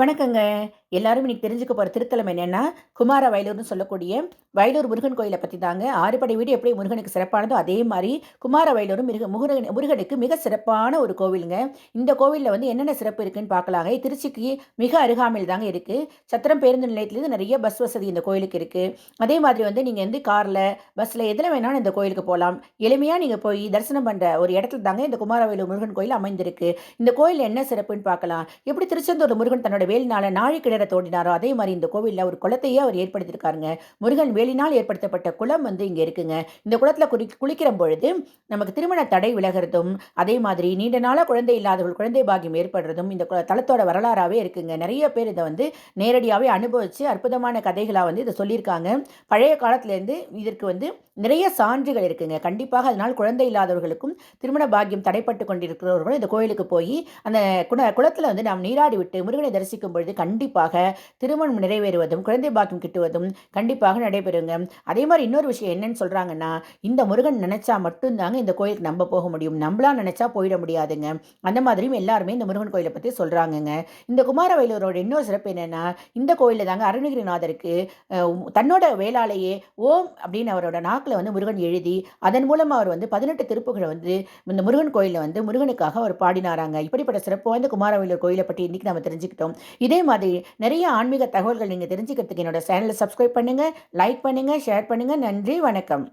வணக்கங்க. எல்லாரும் இன்னைக்கு தெரிஞ்சுக்க போகிற திருத்தலம் என்னென்னா குமார வயலூர்னு சொல்லக்கூடிய வயலூர் முருகன் கோயிலை பற்றி தாங்க. ஆறுபடை வீடு எப்படி முருகனுக்கு சிறப்பானதோ, அதே மாதிரி குமார வயலூரும் மிருக முருகன் முருகனுக்கு மிக சிறப்பான ஒரு கோவிலுங்க. இந்த கோவிலில் வந்து என்னென்ன சிறப்பு இருக்குன்னு பார்க்கலாங்க. திருச்சிக்கு மிக அருகாமையில் தாங்க இருக்குது சத்திரம் பேருந்து நிலையத்திலேருந்து நிறைய பஸ் வசதி இந்த கோயிலுக்கு இருக்குது அதே மாதிரி வந்து நீங்கள் வந்து காரில் பஸ்ஸில் எதில் வேணாலும் இந்த கோயிலுக்கு போகலாம் எளிமையாக நீங்கள் போய் தரிசனம் பண்ணுற ஒரு இடத்துல தாங்க இந்த குமாரவேலூர் முருகன் கோயில் அமைந்திருக்கு. இந்த கோயில் என்ன சிறப்புன்னு பார்க்கலாம். எப்படி திருச்செந்தூர் முருகன் தன்னோட வேலினால நாழி கிணற தோண்டினாரோ, அதே மாதிரி இந்த கோவில்ல ஒரு குளத்தையே அவர் ஏற்படுத்தியிருக்காருங்க. முருகன் வேலினால் ஏற்படுத்தப்பட்ட குளம் வந்து இங்கே இருக்குங்க. இந்த குளத்துல குறி குளிக்கிற பொழுது நமக்கு திருமண தடை விலகுறதும், அதே மாதிரி நீண்ட நாளாக குழந்தை இல்லாதவர்கள் குழந்தை பாக்கியம் ஏற்படுறதும் இந்த தளத்தோட வரலாறாகவே இருக்குங்க. நிறைய பேர் இதை வந்து நேரடியாகவே அனுபவித்து அற்புதமான கதைகளா வந்து இதை சொல்லியிருக்காங்க. பழைய காலத்திலேருந்து இதற்கு வந்து நிறைய சான்றுகள் இருக்குங்க. கண்டிப்பாக அதனால் குழந்தை இல்லாதவர்களுக்கும், திருமண பாகியம் தடைப்பட்டு கொண்டிருக்கிறவர்களும் இந்த கோயிலுக்கு போய் அந்த குண குளத்தில் வந்து நாம் நீராடி விட்டு முருகனை தரிசிக்கும் பொழுது கண்டிப்பாக திருமணம் நிறைவேறுவதும், குழந்தை பாக்கியம் கிட்டுவதும் கண்டிப்பாக நடைபெறுங்க. அதே மாதிரி இன்னொரு விஷயம் என்னன்னு சொல்கிறாங்கன்னா இந்த முருகன் நினச்சா மட்டும்தாங்க இந்த கோயிலுக்கு நம்ப போக முடியும். நம்மளா நினச்சா போயிட முடியாதுங்க. அந்த மாதிரியும் எல்லாருமே இந்த முருகன் கோயிலை பற்றி சொல்கிறாங்கங்க இந்த குமாரவேலூரோட இன்னொரு சிறப்பு என்னென்னா இந்த கோயிலில் தாங்க அருணகிரிநாதருக்கு தன்னோட வேலாலேயே ஓம் அப்படின்னு அவரோட நாக்கில் வந்து முருகன் எழுதி, அதன் மூலமாக அவர் வந்து பதினெட்டு திருப்புகளை வந்து இந்த முருகன் கோயிலில் வந்து முருகனுக்காக அவர் பாடினாராங்க. இப்படிப்பட்ட சிறப்பு வாய்ந்த குமாரவேலூர் கோயிலை பற்றி இன்றைக்கி நம்ம தெரிஞ்சுக்கிட்டோம். இதே மாதிரி நிறைய ஆன்மீக தகவல்கள் நீங்கள் தெரிஞ்சுக்கிறதுக்கு என்னோட சேனலை சப்ஸ்கிரைப் பண்ணுங்க, லைக் பண்ணுங்க, ஷேர் பண்ணுங்க. நன்றி, வணக்கம்.